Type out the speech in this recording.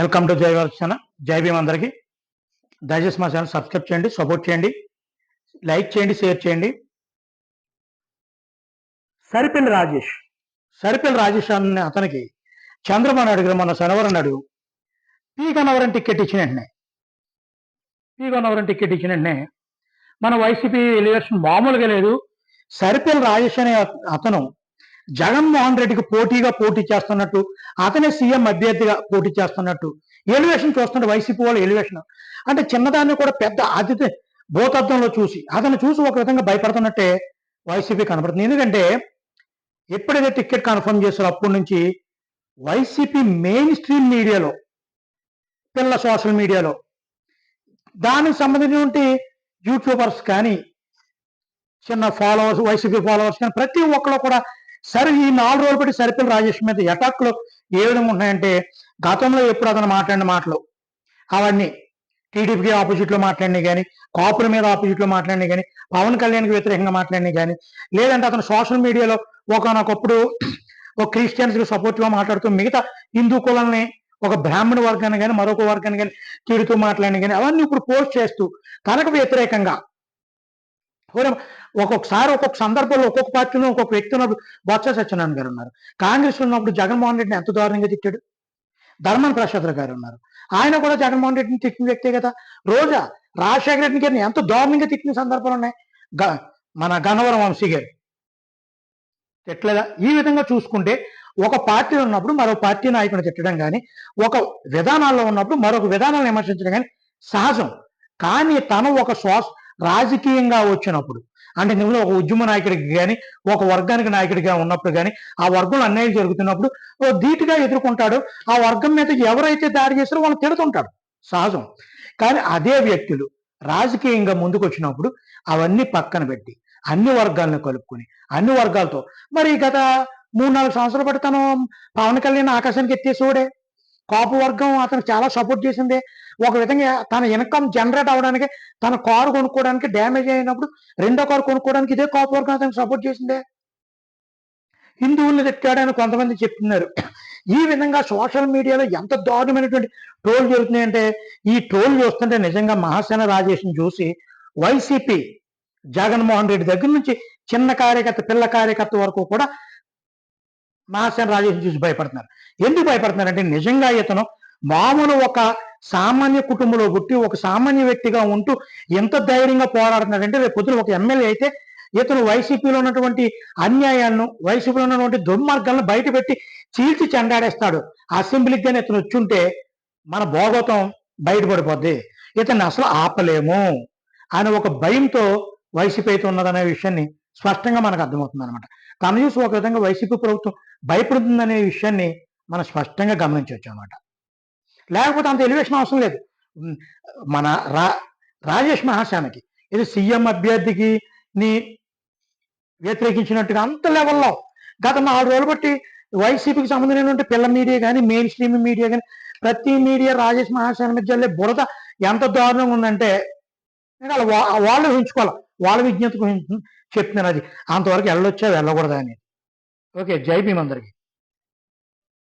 Welcome to జై వర్చన జై భీమ్ అందరికి. దయచేసి మా ఛానల్ సబ్స్క్రైబ్ చేయండి సపోర్ట్ చేయండి లైక్ చేయండి షేర్ చేయండి. సరిపల్లి రాజేష్. సరిపల్లి రాజేష్ అనే అతనికి చంద్రబాబు అడిగారు మొన్న శనివారం అడుగు పీ గన్నవరం టికెట్ ఇచ్చిన వెంటనే పీ గన్నవరం టికెట్ ఇచ్చిన వెంటనే మన వైసీపీ ఎలివేషన్ మామూలుగా లేదు. సరిపల్లి రాజేష్ అనే అతను జగన్మోహన్ రెడ్డికి పోటీగా పోటీ చేస్తున్నట్టు అతనే సీఎం అభ్యర్థిగా పోటీ చేస్తున్నట్టు. ఎలివేషన్ చూస్తుంటే వైసీపీ వాళ్ళు ఎలివేషన్. అంటే చిన్నదాన్ని కూడా పెద్ద అతిథి భూతత్వంలో చూసి అతను చూసి ఒక విధంగా భయపడుతున్నట్టే వైసీపీ కనపడుతుంది. ఎందుకంటే ఎప్పుడైతే టికెట్ కన్ఫర్మ్ చేశారో అప్పటి నుంచి వైసీపీ మెయిన్ స్ట్రీమ్ మీడియాలో పిల్ల సోషల్ మీడియాలో దానికి సంబంధించినటువంటి యూట్యూబర్స్ కానీ చిన్న ఫాలోవర్స్ వైసీపీ ఫాలోవర్స్ కానీ ప్రతి ఒక్కరు కూడా సరే ఈ నాలుగు రోజులు బట్టి సరిపల్లి రాజేష్ మీద అటాక్లు ఏ విధంగా ఉన్నాయంటే గతంలో ఎప్పుడు అతను మాట్లాడిన మాటలు అవన్నీ టీడీపీకి ఆపోజిట్లో మాట్లాడినాయి కానీ కాపుల మీద ఆపోజిట్లో మాట్లాడినాయి కానీ పవన్ కళ్యాణ్కి వ్యతిరేకంగా మాట్లాడినాయి కానీ లేదంటే అతను సోషల్ మీడియాలో ఒకనొకప్పుడు ఒక క్రిస్టియన్స్కి మాట్లాడుతూ మిగతా హిందూ కులాలని ఒక బ్రాహ్మణ వర్గాన్ని కానీ మరొక వర్గాన్ని కానీ తిడుతూ మాట్లాడిన కానీ అవన్నీ ఇప్పుడు పోస్ట్ చేస్తూ తనకు వ్యతిరేకంగా ఒక్కొక్కసారి ఒక్కొక్క సందర్భంలో ఒక్కొక్క పార్టీలో ఒక్కొక్క వ్యక్తి ఉన్నప్పుడు బొత్స సత్యనారాయణ గారు ఉన్నారు. కాంగ్రెస్ ఉన్నప్పుడు జగన్మోహన్ రెడ్డిని ఎంత దారుణంగా తిట్టాడు? ధర్మన్ ప్రసాద్ గారు ఉన్నారు. ఆయన కూడా జగన్మోహన్ రెడ్డిని తిట్టిన వ్యక్తే కదా. రోజా రాజశేఖర రెడ్డి గారిని ఎంత దారుణంగా తిట్టిన సందర్భాలు ఉన్నాయి? గ- మన గన్నవరం వంశీ గారు. తిట్టలేదా? ఈ విధంగా చూసుకుంటే ఒక పార్టీలో ఉన్నప్పుడు మరో పార్టీ నాయకుని తిట్టడం కానీ ఒక విధానాల్లో ఉన్నప్పుడు మరొక విధానాలను విమర్శించడం కానీ సహజం. కానీ తను ఒక శ్వాస రాజకీయంగా వచ్చినప్పుడు అంటే నువ్వు ఒక ఉద్యమ నాయకుడికి కానీ ఒక వర్గానికి నాయకుడిగా ఉన్నప్పుడు కానీ ఆ వర్గంలో అన్యాయం జరుగుతున్నప్పుడు ఓ ధీటుగా ఎదుర్కొంటాడు. ఆ వర్గం మీద ఎవరైతే దాడి చేస్తారో వాళ్ళు తిడుతుంటాడు. సహజం. కానీ అదే వ్యక్తులు రాజకీయంగా ముందుకు వచ్చినప్పుడు అవన్నీ పక్కన పెట్టి అన్ని వర్గాలను కలుపుకొని అన్ని వర్గాలతో మరి గత మూడు నాలుగు సంవత్సరాలు బట్టి తను పవన్ కళ్యాణ్ ఆకాశానికి ఎత్తేసోడే కాపు వర్గం అతను చాలా సపోర్ట్ చేసిందే. ఒక విధంగా తన ఇన్కమ్ జనరేట్ అవడానికి తన కారు కొనుక్కోవడానికి డ్యామేజ్ అయినప్పుడు రెండో కారు కొనుక్కోవడానికి ఇదే కాపు వర్గం సపోర్ట్ చేసిందే. హిందువుల్ని తిట్టాడని కొంతమంది చెప్తున్నారు. ఈ విధంగా సోషల్ మీడియాలో ఎంత దారుణమైనటువంటి ట్రోల్ జరుగుతున్నాయంటే ఈ ట్రోల్ చూస్తుంటే నిజంగా మహాసేన రాజేష్ని చూసి వైసీపీ జగన్మోహన్ రెడ్డి దగ్గర నుంచి చిన్న కార్యకర్త పిల్ల కార్యకర్త వరకు కూడా మహాసేన రాజేష్ని చూసి భయపడుతున్నారు. ఎందుకు భయపడుతున్నారంటే నిజంగా ఇతను మామూలు ఒక సామాన్య కుటుంబంలో పుట్టి ఒక సామాన్య వ్యక్తిగా ఉంటూ ఎంత ధైర్యంగా పోరాడుతున్నాడంటే రేపు పొద్దున ఒక ఎమ్మెల్యే అయితే ఇతను వైసీపీలో ఉన్నటువంటి అన్యాయాలను వైసీపీలో ఉన్నటువంటి దుర్మార్గాలను బయటపెట్టి చీల్చి చెండాడేస్తాడు. అసెంబ్లీకి కానీ ఇతను వచ్చుంటే మన భోగోతం బయటపడిపోద్ది. ఇతన్ని అసలు ఆపలేము అని ఒక భయంతో వైసీపీ అయితే ఉన్నదనే విషయాన్ని స్పష్టంగా మనకు అర్థమవుతుంది అనమాట తన చూసి ఒక విధంగా వైసీపీ ప్రభుత్వం భయపడుతుందనే విషయాన్ని మనం స్పష్టంగా గమనించవచ్చు అనమాట లేకపోతే అంత ఎలివేషన్ అవసరం లేదు. మన రా రాజేష్ మహాశానకి ఇది సీఎం అభ్యర్థికి ని వ్యతిరేకించినట్టుగా అంత లెవెల్లో గత నాలుగు రోజులు బట్టి వైసీపీకి సంబంధించినటువంటి పిల్ల మీడియా కానీ మెయిన్ స్ట్రీమ్ మీడియా కానీ ప్రతి మీడియా రాజేష్ మహాశాన మధ్య జల్లే బురద ఎంత దారుణంగా ఉందంటే ఇంకా వాళ్ళు ఉంచుకోవాలి వాళ్ళ విజ్ఞతకు చెప్తున్నాను అది. అంతవరకు వెళ్ళొచ్చా వెళ్ళకూడదా అని ఓకే జై భీమ్